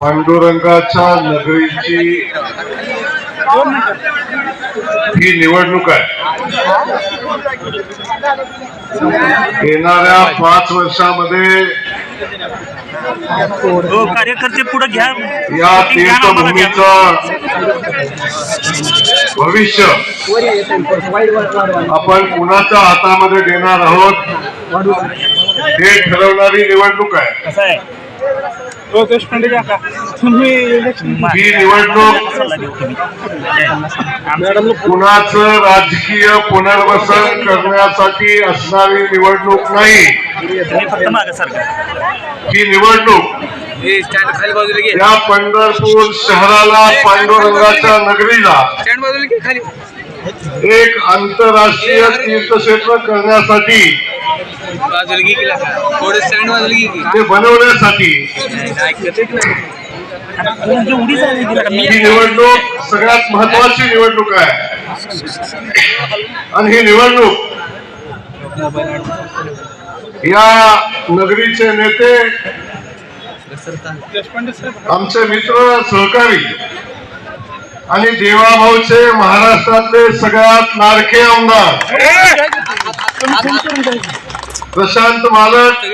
पांडुरंगाच्या नगरीची ही निवडणूक आहे. येणाऱ्या पाच वर्षामध्ये हो कार्यकर्ते पुढे घ्या. या. तीर्थभूमीचं भविष्य आपण कुणाच्या हातामध्ये देणार आहोत हे ठरवणारी निवडणूक आहे. हो काका तुम्ही ही निवडणूक कुणाचं राजकीय पुनर्वसन करण्यासाठी असणारी निवडणूक नाही. ही निवडणूक या पंढरपूर शहराला पांडुरंगाच्या नगरीला एक आंतरराष्ट्रीय तीर्थक्षेत्र करण्यासाठी बाजूला घे थोडं स्टँड बाजूला घे की? ते बनवण्यासाठी ही निवडणूक सगळ्यात महत्वाची निवडणूक आहे. आणि ही निवडणूक या नगरीचे नेते आमचे मित्र सहकारी आणि देवाभाऊचे महाराष्ट्रातले सगळ्यात लाडके आमदार. प्रशांत मालक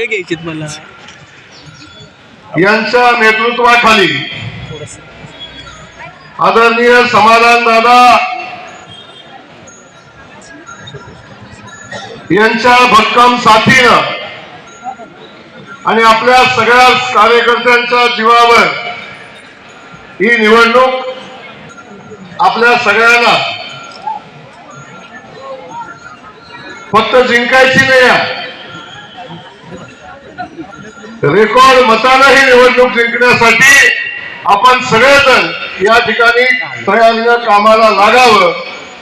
यांच्या नेतृत्वाखाली आदरणीय समाधान दादा यांच्या भक्कम साथीनं आणि आपल्या सगळ्या कार्यकर्त्यांच्या जीवावर ही निवडणूक आपल्या सगळ्यांना फक्त जिंकायची नाही रेकॉर्ड मतानं ही निवडणूक जिंकण्यासाठी आपण सगळेजण या ठिकाणी तयारीनं कामाला लागावं.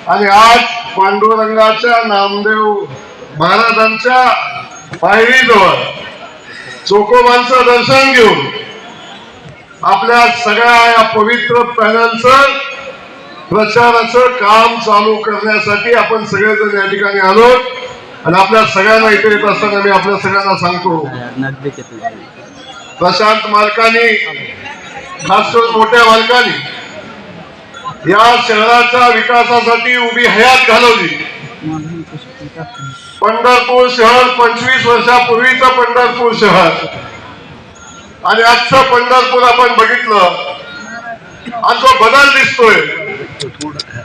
आणि आज पांडुरंगाच्या नामदेव महाराजांच्या पायरीजवळ चोकोबांचं दर्शन घेऊन आपल्या सगळ्या या पवित्र पॅनलचं प्रचाराचं काम चालू करण्यासाठी आपण सगळेजण या ठिकाणी आलो. आणि आपल्या सगळ्यांना इथे येत असताना मी आपल्या सगळ्यांना सांगतो. प्रशांत मालकानी खास करून मोठ्या मालकानी या शहराच्या विकासासाठी उभी हयात घालवली. पंढरपूर शहर पंचवीस वर्षापूर्वीचं पंढरपूर शहर. आणि आजचं पंढरपूर आपण बघितलं आणि तो बदल दिसतोय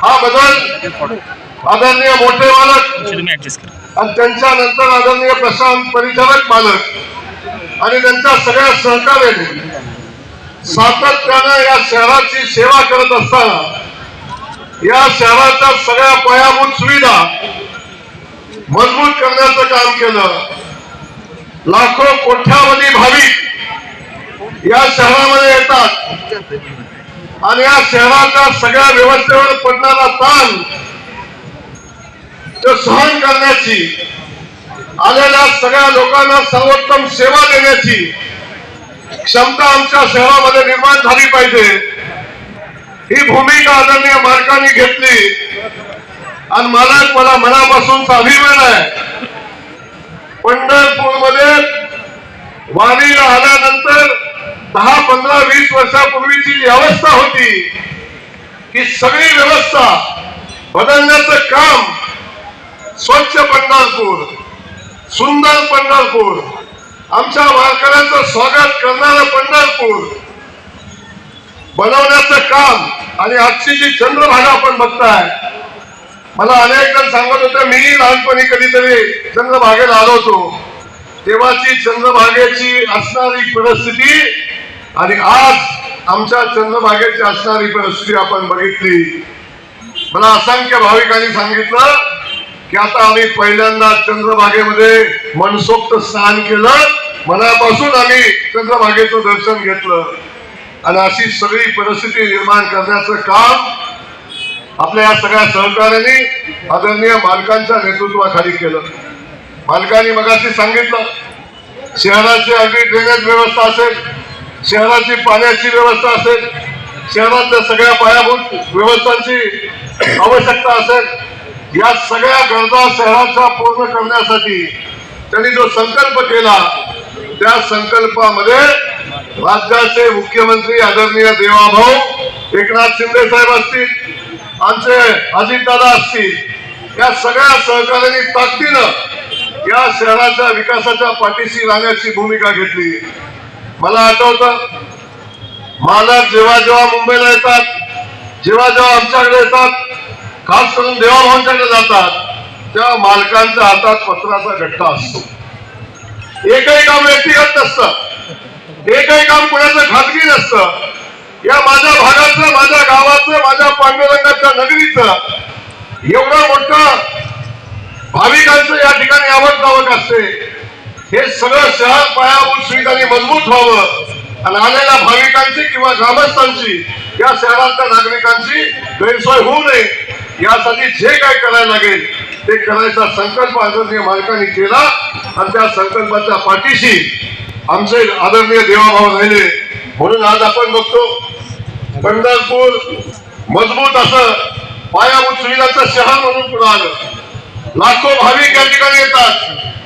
हा बदल आदरणीय मोठे मालक आणि त्यांच्या नंतर आदरणीय प्रशांत परिचारक मालक आणि त्यांच्या सगळ्या सहकार्याने सातत्यानं या शहराची सेवा करत असताना या शहराच्या सगळ्या पायाभूत सुविधा मजबूत करण्याचं काम केलं. लाखो कोठ्यावधी भाविक या शहरामध्ये येतात. आणि या शहराच्या सगळ्या व्यवस्थेवर पडणारा ताण तो सहन करण्याची आलेल्या सगळ्या लोकांना सर्वोत्तम सेवा देण्याची क्षमता आमच्या शहरामध्ये निर्माण झाली पाहिजे. ही भूमिका आदरणीय मालकांनी घेतली. आणि मला मला मनापासूनचा अभिमान आहे. पंढरपूरमध्ये वारीला आल्यानंतर दहा पंधरा वीस वर्षापूर्वीची जी अवस्था होती ही सगळी व्यवस्था बदलण्याचं काम स्वच्छ पंढरपूर सुंदर पंढरपूर. आमच्या वारकऱ्यांचं स्वागत करणारं पंढरपूर. बनवण्याचं काम आणि आजची जी चंद्रभागा आपण बघताय मला अनेक जण सांगत होते मीही लहानपणी कधीतरी चंद्रभागेला आलो होतो. तेव्हाची चंद्रभागेची असणारी परिस्थिती आणि आज आमच्या चंद्रभागेची असणारी परिस्थिती आपण बघितली. मला असंख्य भाविकांनी सांगितलं की आता आम्ही पहिल्यांदा चंद्रभागेमध्ये मनसोक्त स्नान केलं. मनापासून आम्ही चंद्रभागेचं दर्शन घेतलं. आणि अशी सगळी परिस्थिती निर्माण करण्याचं काम आपल्या या सगळ्या सहकार्याने आदरणीय मालकांच्या नेतृत्वाखाली केलं. मालकांनी मगाशी सांगितलं शहराची अगदी ड्रेनेज व्यवस्था असेल शहराची पाण्याची व्यवस्था असेल शहरातल्या सगळ्या पायाभूत व्यवस्थांची आवश्यकता असेल या सगळ्या गरजा शहराच्या पूर्ण करण्यासाठी त्यांनी जो संकल्प केला त्या संकल्पामध्ये राज्याचे मुख्यमंत्री आदरणीय देवाभाऊ एकनाथ शिंदे साहेब असतील आमचे अजितदादा असतील या सगळ्या सहकार्यांनी ताकदीनं या शहराच्या विकासाच्या पाठीशी राहण्याची भूमिका घेतली. मला आठवतं मालक जेव्हा जेव्हा मुंबईला येतात जेव्हा जेव्हा आमच्याकडे येतात खास करून देवाभावांच्याकडे जातात त्या मालकांच्या हातात पत्राचा गठ्ठा असतो. एकही काम व्यक्तिगत नसतं. एकही काम कुणाचं खाजगी नसतं. या माझ्या भागाचं माझ्या गावाचं माझ्या पांडुरंगाच्या नगरीचं एवढं मोठं भाविकांचं या ठिकाणी आवक जावक असते. हे सगळं शहर पायाभूत सुविधांनी मजबूत व्हावं. आणि आलेल्या भाविकांची किंवा ग्रामस्थांची या शहरातल्या नागरिकांची गैरसोय होऊ नये. यासाठी जे काय करायला लागेल ते करायचा संकल्प आदरणीय मालकांनी केला आणि त्या संकल्पाच्या पाठीशी आमचे आदरणीय देवाभाव राहिले. म्हणून आज आपण बघतो पंढरपूर मजबूत असं पायाभूत सुविधाचं शहर म्हणून पुढे आलं. लाखो भाविक या ठिकाणी येतात.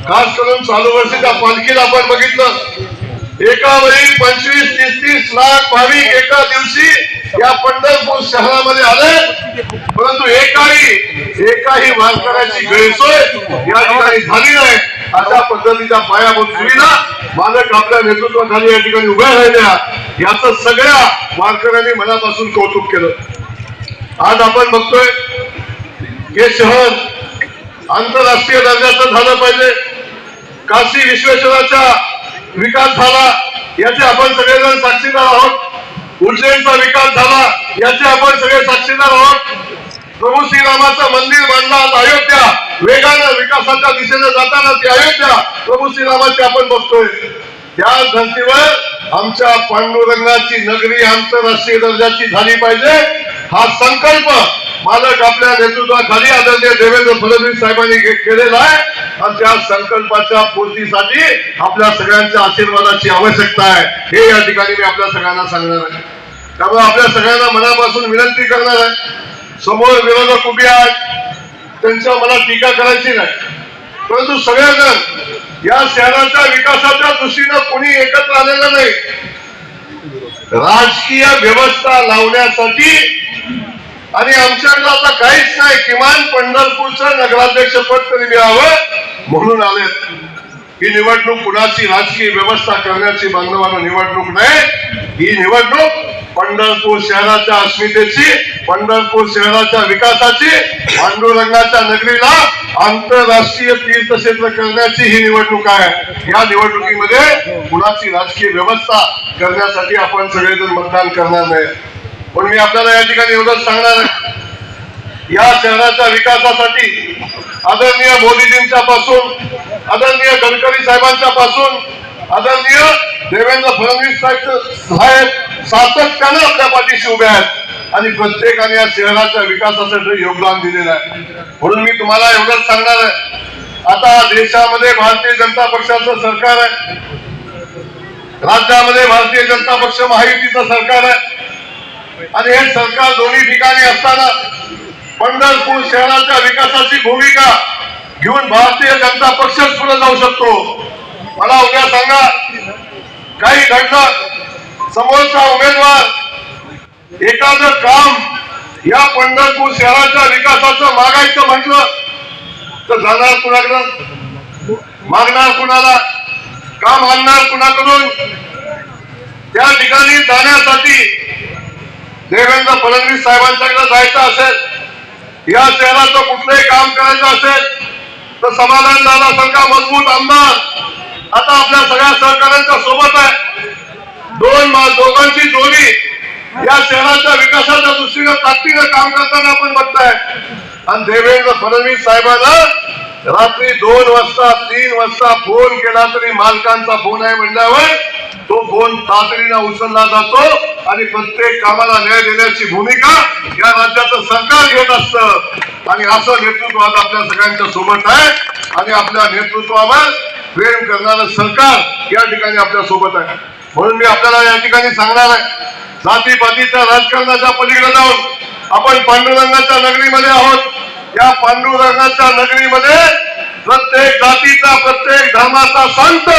खास करून चालू वर्षीच्या पालखीला आपण बघितलं. एकावरील पंचवीस तीस तीस लाख भाविक एका दिवशी या पंढरपूर शहरामध्ये आले. परंतु एकाही एकाही वारकऱ्याची गैरसोय या ठिकाणी झाली नाही. अशा पद्धतीच्या पायाभूत सुविधा मालक आपल्या नेतृत्वाखाली या ठिकाणी उभ्या राहिल्या. याचं सगळ्या वारकऱ्यांनी मनापासून कौतुक केलं. आज आपण बघतोय हे शहर आंतरराष्ट्रीय दर्जाचं झालं पाहिजे. काशी विश्वेश्वराच्या विकास झाला याचे आपण सगळेजण साक्षीदार आहोत. उज्जैनचा विकास झाला याचे आपण सगळे साक्षीदार आहोत. प्रभू श्रीरामाचं मंदिर बांधला अयोध्या. वेगानं विकासाच्या दिशेने जाताना ती अयोध्या. प्रभू श्रीरामाची आपण बघतोय त्या धर्तीवर आमच्या पांडुरंगाची नगरी आंतरराष्ट्रीय दर्जाची झाली पाहिजे. हा संकल्प मालक आपल्या नेतृत्वाखाली आदरणीय देवेंद्र फडणवीस साहेबांनी केलेला आहे. आणि त्या संकल्पाच्या पूर्तीसाठी आपल्या सगळ्यांच्या आशीर्वादाची आवश्यकता आहे. हे या ठिकाणी मी आपल्या सगळ्यांना सांगणार आहे. त्यामुळे आपल्या सगळ्यांना मनापासून विनंती करणार आहे. समोर विरोधक उभे आहेत. त्यांच्या मला टीका करायची नाही. परंतु सगळेजण या शहराच्या विकासाच्या दृष्टीनं कोणी एकत्र आलेलं नाही. राजकीय व्यवस्था लावण्यासाठी आणि आमच्याकडे आता काहीच नाही. किमान पंढरपूरचं नगराध्यक्ष पद तरी मिळावं म्हणून आलेत. ही निवडणूक कुणाची राजकीय व्यवस्था करण्याची बांधवांना निवडणूक नाही. ही निवडणूक पंढरपूर शहराच्या अस्मितेची पंढरपूर शहराच्या विकासाची पांडुरंगाच्या नगरीला आंतरराष्ट्रीय तीर्थक्षेत्र करण्याची ही निवडणूक आहे. या निवडणुकीमध्ये कुणाची राजकीय व्यवस्था करण्यासाठी आपण सगळेजण मतदान करणार नाही. पण मी आपल्याला या ठिकाणी एवढंच सांगणार आहे. या शहराच्या विकासासाठी आदरणीय मोदीजींच्या पासून आदरणीय गडकरी साहेबांच्या पासून आदरणीय देवेंद्र फडणवीस साहेब साहेब सातत्यानं आपल्या पाठीशी उभे आहेत आणि प्रत्येकाने या शहराच्या विकासासाठी योगदान दिलेलं आहे. म्हणून मी तुम्हाला एवढंच सांगणार आहे. आता देशामध्ये भारतीय जनता पक्षाचं सरकार आहे. राज्यामध्ये भारतीय जनता पक्ष महायुतीचं सरकार आहे. आणि हे सरकार दोन्ही ठिकाणी असताना पंढरपूर शहराच्या विकासाची भूमिका घेऊन भारतीय जनता पक्षच पुढे जाऊ शकतो. मला उद्या सांगा काही घटना समोरचा उमेदवार एखादं काम या पंढरपूर शहराच्या विकासाचं मागायचं म्हटलं तर जाणार कुणाकडं? मागणार कुणाला? काम आणणार कुणाकडून? त्या ठिकाणी जाण्यासाठी देवेंद्र फडणवीस साहेबांच्याकडे जायचं असेल या शहराचं कुठलंही काम करायचं असेल तर समाधान दादासारखा मजबूत आमदार आता आपल्या सगळ्या सहकाऱ्यांच्या सोबत आहे. दोन दोघांची जोडी या शहराच्या विकासाच्या दृष्टीनं ताकदीनं काम करताना आपण बघताय. आणि देवेंद्र फडणवीस साहेबांना रात्री दोन वाजता तीन वाजता फोन केला तरी मालकांचा फोन आहे म्हणल्यावर तो फोन तातडीनं उचलला जातो आणि प्रत्येक कामाला न्याय देण्याची भूमिका या राज्याचं सरकार घेत असतं. आणि असं नेतृत्व आज आपल्या सगळ्यांच्या सोबत आहे. आणि आपल्या नेतृत्वावर प्रेम करणारं सरकार या ठिकाणी आपल्यासोबत आहे. म्हणून मी आपल्याला या ठिकाणी सांगणार आहे. जातीपातीच्या राजकारणाच्या पलीकडे जाऊन आपण पांडुरंगाच्या नगरीमध्ये आहोत. या पांडुरंगाच्या नगरीमध्ये प्रत्येक जातीचा प्रत्येक धर्माचा संत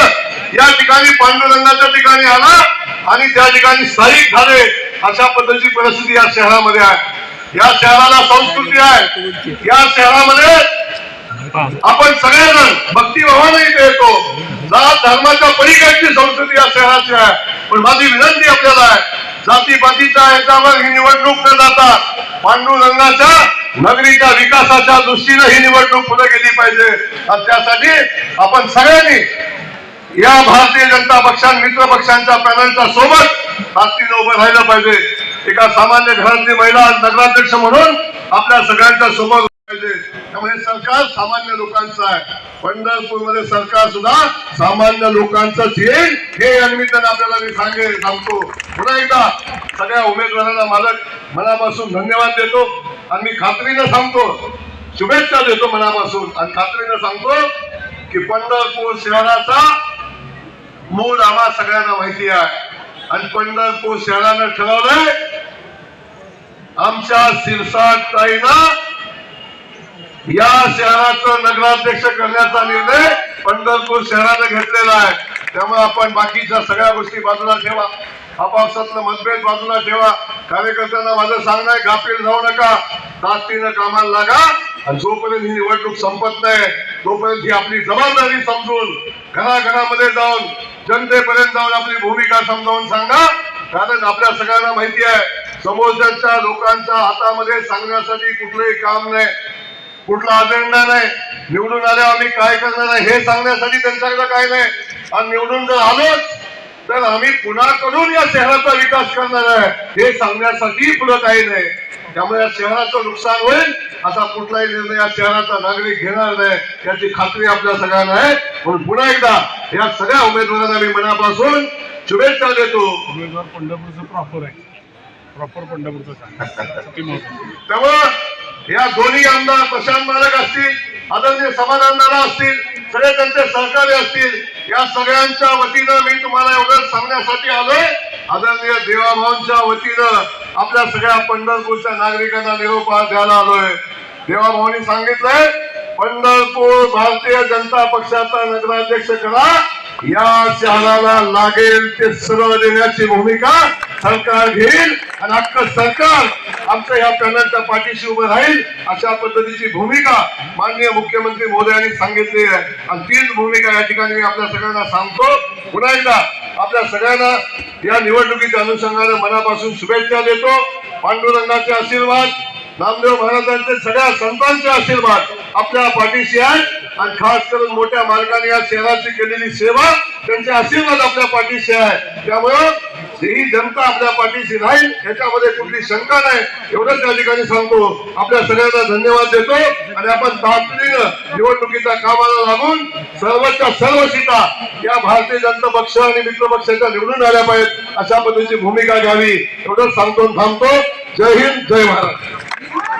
या ठिकाणी पांडुरंगाच्या ठिकाणी आला आणि त्या ठिकाणी स्थायिक झाले अशा पद्धतीची परिस्थिती या शहरामध्ये आहे. या शहराला संस्कृती आहे. या शहरामध्ये आपण सगळेजण भक्तिभावाने इथे येतो. जात धर्माच्या पलीकडची संस्कृती या शहराची आहे. पण माझी विनंती आपल्याला आहे जातीपातीच्या याच्यावर ही निवडणूक न जाता पांडुरंगाच्या नगरीच्या विकासाच्या दृष्टीने ही निवडणूक पुढे गेली पाहिजे. आणि त्यासाठी आपण सगळ्यांनी या भारतीय जनता पक्षां मित्र पक्षांच्या पॅनलच्या सोबत ताकदीनं उभं राहिलं पाहिजे. एका सामान्य घरातली महिला नगराध्यक्ष म्हणून आपल्या सगळ्यांच्या सोबत पाहिजे. त्यामुळे सरकार सामान्य लोकांचं आहे. पंढरपूरमध्ये सरकार सुद्धा सामान्य लोकांचं येईल हे या निमित्तानं आपल्याला मी सांगे सांगतो. पुन्हा एकदा सगळ्या उमेदवारांना माझा मनापासून धन्यवाद देतो आणि मी खात्रीनं सांगतो शुभेच्छा देतो मनापासून. आणि खात्रीनं सांगतो की पंढरपूर शहराचा मूळ आम्हा सगळ्यांना माहिती आहे. आणि पंढरपूर शहरानं ठरवलंय आमच्या सिरसाट ताईना या शहराचं नगराध्यक्ष करण्याचा निर्णय पंढरपूर शहरानं घेतलेला आहे. त्यामुळे आपण बाकीच्या सगळ्या गोष्टी बाजूला ठेवा. आपापसातलं मतभेद बाजूला ठेवा. कार्यकर्त्यांना माझं सांगणं आहे गाफील जाऊ नका. ताकदीनं कामाला लागा. आणि जोपर्यंत ही निवडणूक संपत नाही तोपर्यंत ही आपली जबाबदारी समजून घराघरामध्ये जाऊन जनतेपर्यंत जाऊन आपली भूमिका समजावून सांगा. कारण आपल्या सगळ्यांना माहिती आहे समोरच्या लोकांच्या हातामध्ये सांगण्यासाठी कुठलंही काम नाही. कुठला अजेंडा नाही. निवडून आल्यावर आम्ही काय करणार आहे हे सांगण्यासाठी त्यांच्याकडे काय नाही. आणि निवडून जर आलोच तर आम्ही पुन्हा करून या शहराचा विकास करणार आहे. हे सांगण्यासाठी पुढे काही नाही. त्यामुळे या शहराचं नुकसान होईल. असा कुठलाही निर्णय या शहराचा नागरिक घेणार नाही. याची खात्री आपल्या सगळ्यांना आहे. म्हणून पुन्हा एकदा या सगळ्या उमेदवारांना मी मनापासून शुभेच्छा देतो. उमेदवार पंढरपूरचं प्रॉपर आहे. प्रॉपर पंढरपूरचं त्यामुळं या दोन्ही आमदार प्रशांत मालक असतील आदरणीय समाधान असतील सगळे त्यांचे सहकारी असतील या सगळ्यांच्या वतीनं मी तुम्हाला एवढं सांगण्यासाठी आलोय. आदरणीय देवाभावांच्या वतीनं आपल्या सगळ्या पंढरपूरच्या नागरिकांना निरोप द्यायला आलोय. देवाभावांनी सांगितलंय पंढरपूर भारतीय जनता पक्षाचा नगराध्यक्ष करा. या शहराला लागेल ते सर्व देण्याची भूमिका. सरकार घेईल आणि अख्खं सरकार आमच्या या पॅनलच्या पाठीशी उभं राहील अशा पद्धतीची भूमिका माननीय मुख्यमंत्री मोदयांनी सांगितली आहे. आणि तीच भूमिका या ठिकाणी मी आपल्या सगळ्यांना सांगतो. पुन्हा एकदा आपल्या सगळ्यांना या निवडणुकीच्या अनुषंगाने मनापासून शुभेच्छा देतो. पांडुरंगाचे आशीर्वाद नामदेव महाराजांचे सगळ्या संतांचे आशीर्वाद आपल्या पाठीशी आहेत. आणि खास करून मोठ्या मालकाने या शहराची केलेली सेवा त्यांचे आशीर्वाद आपल्या पाठीशी आहे. त्यामुळं ही जनता आपल्या पाठीशी राहील याच्यामध्ये कुठली शंका नाही. एवढंच त्या ठिकाणी सांगतो. आपल्या सगळ्यांना धन्यवाद देतो. आणि आपण तातडीनं निवडणुकीच्या कामाला लागून सर्वच्या सर्व सीटा या भारतीय जनता पक्ष आणि मित्र पक्षाच्या निवडून आल्या पाहिजेत अशा पद्धतीची भूमिका घ्यावी. एवढंच सांगतो थांबतो. जय हिंद जय महाराष्ट्र.